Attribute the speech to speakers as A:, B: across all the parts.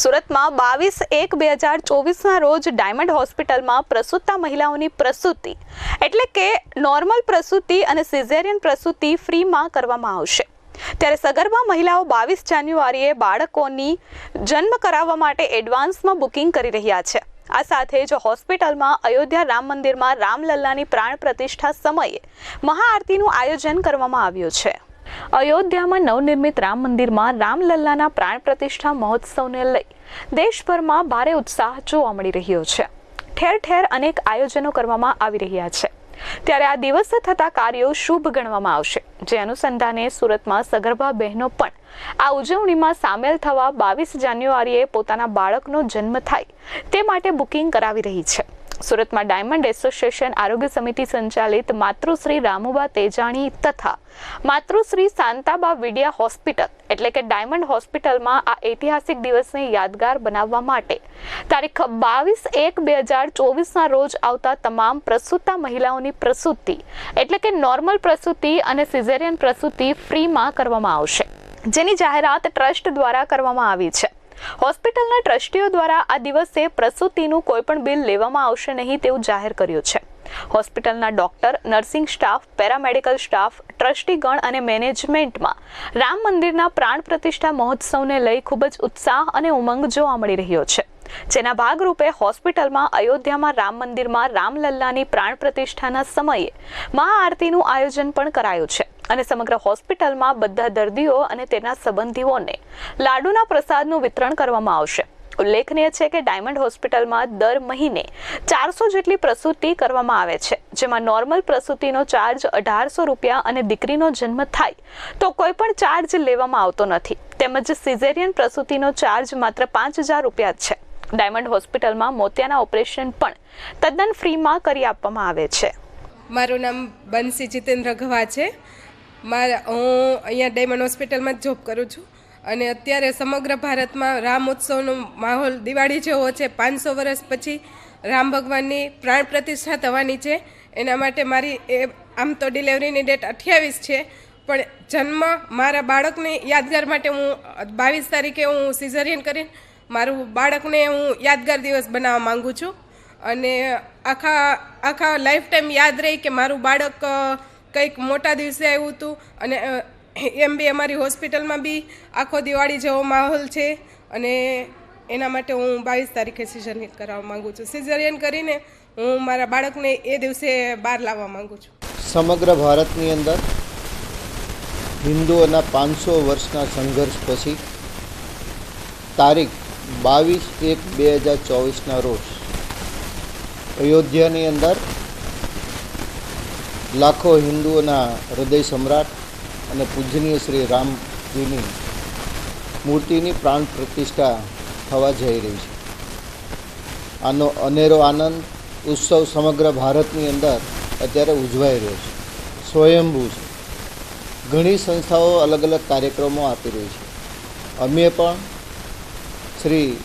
A: સુરતમાં બાવીસ એક બે હજાર ચોવીસના રોજ ડાયમંડ હોસ્પિટલમાં પ્રસૂતા મહિલાઓની પ્રસૂતિ એટલે કે નોર્મલ પ્રસૂતિ અને સિઝેરિયન પ્રસૂતિ ફ્રીમાં કરવામાં આવશે. ત્યારે સગર્ભા મહિલાઓ બાવીસ જાન્યુઆરીએ બાળકોની જન્મ કરાવવા માટે એડવાન્સમાં બુકિંગ કરી રહ્યા છે. આ સાથે જ હોસ્પિટલમાં અયોધ્યા રામ મંદિરમાં રામલલ્લાની પ્રાણ પ્રતિષ્ઠા સમયે મહાઆરતીનું આયોજન કરવામાં આવ્યું છે. અયોધ્યામાં નવનિર્મિત રામ મંદિરમાં રામલલ્લાના પ્રાણ પ્રતિષ્ઠા મહોત્સવને લઈ દેશભરમાં ભારે ઉત્સાહ જોવા મળી રહ્યો છે. ઠેર ઠેર અનેક આયોજનો કરવામાં આવી રહ્યા છે. ત્યારે આ દિવસે થતા કાર્યો શુભ ગણવામાં આવશે. જે અનુસંધાને સુરતમાં સગર્ભા બહેનો પણ આ ઉજવણીમાં સામેલ થવા બાવીસ જાન્યુઆરીએ પોતાના બાળકનો જન્મ થાય તે માટે બુકિંગ કરાવી રહી છે. સુરતમાં ડાયમંડ એસોસિએશન આરોગ્ય સમિતિ સંચાલિત માતૃશ્રી રામુબા તેજાણી તથા માતૃશ્રી શાંતાબા વિડિયા હોસ્પિટલ, એટલે કે ડાયમંડ હોસ્પિટલમાં આ ઐતિહાસિક દિવસને યાદગાર બનાવવા માટે. તારીખ બાવીસ એક બે હજાર ચોવીસના રોજ આવતા તમામ પ્રસૂતા મહિલાઓની પ્રસૂતિ, એટલે કે નોર્મલ પ્રસૂતિ અને સિઝેરિયન પ્રસૂતિ ફ્રીમાં કરવામાં આવશે. જેની જાહેરાત ટ્રસ્ટ દ્વારા કરવામાં આવી છે. હોસ્પિટલના ટ્રસ્ટીઓ દ્વારા આ દિવસે પ્રસૂતિનું કોઈ પણ બિલ લેવામાં આવશે નહીં તેવું જાહેર કર્યું છે. હોસ્પિટલના doctor, nursing staff, paramedical staff, ટ્રસ્ટીગણ અને મેનેજમેન્ટમાં રામ મંદિરના પ્રાણ પ્રતિષ્ઠા મહોત્સવને લઈ ખૂબ જ ઉત્સાહ અને ઉમંગ જોવા મળી રહ્યો છે. જેના ભાગરૂપે હોસ્પિટલમાં અયોધ્યામાં રામ મંદિરમાં રામલલ્લાની પ્રાણ પ્રતિષ્ઠાના સમયે મહાઆરતીનું આયોજન પણ કરાયું છે. અને સમગ્ર હોસ્પિટલમાં બધા દર્દીઓ અને તેના સંબંધીઓને લાડુના પ્રસાદનું વિતરણ કરવામાં આવશે. ઉલ્લેખનીય છે કે ડાયમંડ હોસ્પિટલમાં દર મહિને ચારસો જેટલી પ્રસૂતિ કરવામાં આવે છે. જેમાં નોર્મલ પ્રસૂતિનો ચાર્જ અઢારસો રૂપિયા અને દીકરીનો જન્મ થાય તો કોઈ પણ ચાર્જ લેવામાં આવતો નથી. તેમજ સિઝેરિયન પ્રસૂતિનો ચાર્જ માત્ર પાંચ હજાર રૂપિયા જ છે. ડાયમંડ હોસ્પિટલમાં મોતિયાના ઓપરેશન પણ તદ્દન ફ્રીમાં કરી આપવામાં આવે છે.
B: મારું નામ બંસી જીતેન્દ્ર ગવા છે મારા, હું અહીંયા ડાયમંડ હોસ્પિટલમાં જ જોબ કરું છું. અને અત્યારે સમગ્ર ભારતમાં રામ ઉત્સવનો માહોલ દિવાળી જેવો છે. પાંચસો વર્ષ પછી રામ ભગવાનની પ્રાણ પ્રતિષ્ઠા થવાની છે. એના માટે મારી એ, આમ તો ડિલિવરીની ડેટ અઠ્યાવીસ છે. પણ જન્મ મારા બાળકને યાદગાર માટે હું બાવીસ તારીખે હું સિઝરિયન કરીને મારું બાળકને હું યાદગાર દિવસ બનાવવા માગું છું. અને આખા આખા લાઈફ ટાઈમ યાદ રહી કે મારું બાળક કંઈક મોટા દિવસે આવ્યું હતું અને એમ બી અમારી હોસ્પિટલમાં બી આખો દિવાળી જેવો માહોલ છે અને એના માટે હું બાવીસ તારીખે સિઝરિયન કરાવવા માંગુ છું. સિઝરિયન કરીને હું મારા બાળકને એ દિવસે બહાર લાવવા માંગુ છું.
C: સમગ્ર ભારતની અંદર હિન્દુઓના પાંચસો વર્ષના સંઘર્ષ પછી તારીખ બાવીસ એક બે હજાર ચોવીસના રોજ અયોધ્યાની અંદર લાખો હિન્દુઓના હૃદય સમ્રાટ અને પૂજનીય શ્રી રામજીની મૂર્તિની પ્રાણ પ્રતિષ્ઠા થવા જઈ રહી છે. આનો અનેરો આનંદ, ઉત્સવ સમગ્ર ભારતની અંદર અત્યારે ઉજવાઈ રહ્યો છે. સ્વયંભૂ છે. ઘણી સંસ્થાઓ અલગ અલગ કાર્યક્રમો આપી રહી છે. અમે પણ શ્રી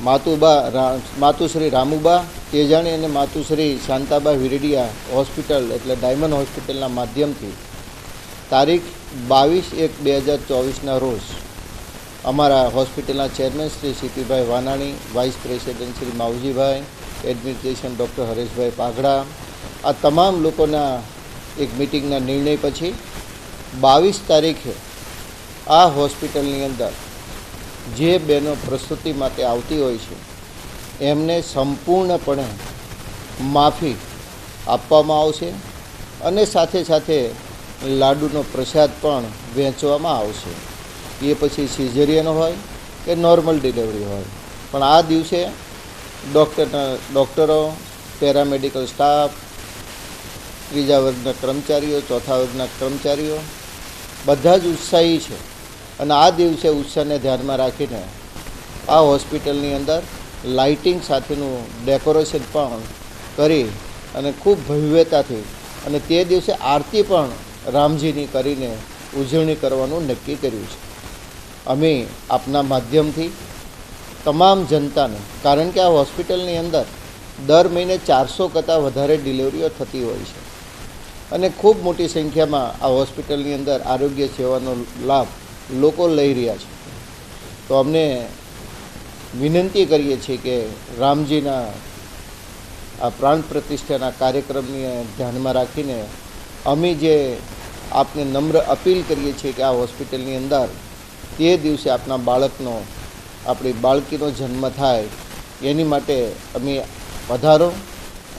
C: માતુબા માતુશ્રી રામુબા તેજાણી અને માતુશ્રી શાંતાબા વિરડિયા હોસ્પિટલ એટલે ડાયમંડ હોસ્પિટલના માધ્યમથી તારીખ બાવીસ એક બે હજાર ચોવીસના રોજ અમારા હોસ્પિટલના ચેરમેન શ્રી સીપીભાઈ વાનાણી, વાઇસ પ્રેસિડેન્ટ શ્રી માવજીભાઈ, એડમિનિસ્ટ્રેશન ડૉક્ટર હરેશભાઈ પાઘડા, આ તમામ લોકોના એક મિટિંગના નિર્ણય પછી બાવીસ તારીખે આ હોસ્પિટલની અંદર જે બહેનો પ્રસૂતિ માટે આવતી હોય છે એમને સંપૂર્ણપણે માફી આપવામાં આવશે અને સાથે સાથે લાડુનો પ્રસાદ પણ વહેંચવામાં આવશે. એ પછી સિઝેરિયન હોય કે નોર્મલ ડિલિવરી હોય. પણ આ દિવસે ડૉક્ટરના ડૉક્ટરો પેરામેડિકલ સ્ટાફ ત્રીજા વર્ગના કર્મચારીઓ, ચોથા વર્ગના કર્મચારીઓ બધા જ ઉત્સાહી છે. અને આ દિવસે ઉત્સાહને ધ્યાનમાં રાખીને આ હોસ્પિટલની અંદર લાઇટિંગ સાથેનું ડેકોરેશન પણ કરી અને ખૂબ ભવ્યતાથી અને તે દિવસે આરતી પણ રામજીની કરીને ઉજવણી કરવાનું નક્કી કર્યું છે. અમે આપના માધ્યમથી તમામ જનતાને, કારણ કે આ હોસ્પિટલની અંદર દર મહિને ચારસો કરતાં વધારે ડિલિવરીઓ થતી હોય છે અને ખૂબ મોટી સંખ્યામાં આ હોસ્પિટલની અંદર આરોગ્ય સેવાનો લાભ લોકો લઈ રહ્યા છે. તો અમને વિનંતી કરીએ છીએ કે રામજીના આ પ્રાણ પ્રતિષ્ઠાના કાર્યક્રમને ધ્યાનમાં રાખીને અમે જે આપને નમ્ર અપીલ કરીએ છીએ કે આ હોસ્પિટલની અંદર તે દિવસે આપના બાળકનો, આપણી બાળકીનો જન્મ થાય, એની માટે અમે પધારો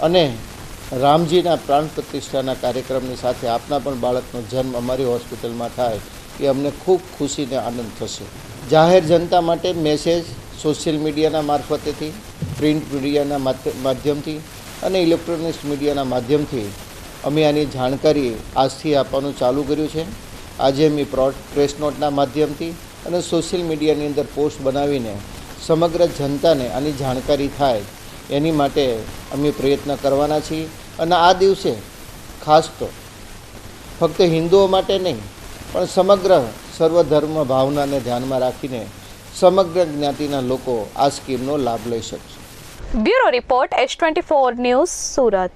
C: અને રામજીના પ્રાણ પ્રતિષ્ઠાના કાર્યક્રમની સાથે આપના પણ બાળકનો જન્મ અમારી હોસ્પિટલમાં થાય, એ અમને ખૂબ ખુશીને આનંદ થશે. જાહેર જનતા માટે મેસેજ સોશિયલ મીડિયાના મારફતેથી, પ્રિન્ટ મીડિયાના માધ્યમથી અને ઇલેક્ટ્રોનિક્સ મીડિયાના માધ્યમથી અમે આની જાણકારી આજથી આપવાનું ચાલુ કર્યું છે. આજે અમે પ્રો- પ્રેસ નોટના માધ્યમથી અને સોશિયલ મીડિયાની અંદર પોસ્ટ બનાવીને સમગ્ર જનતાને આની જાણકારી થાય, એની માટે અમે પ્રયત્ન કરવાના છીએ. અને આ દિવસે ખાસ તો ફક્ત હિન્દુઓ માટે નહીં, પણ સમગ્ર સર્વધર્મ ભાવનાને ધ્યાનમાં રાખીને સમગ્ર જ્ઞાતિના લોકો આ સ્કીમનો લાભ લઈ શકશે.
A: Bureau report S twenty four news Surat.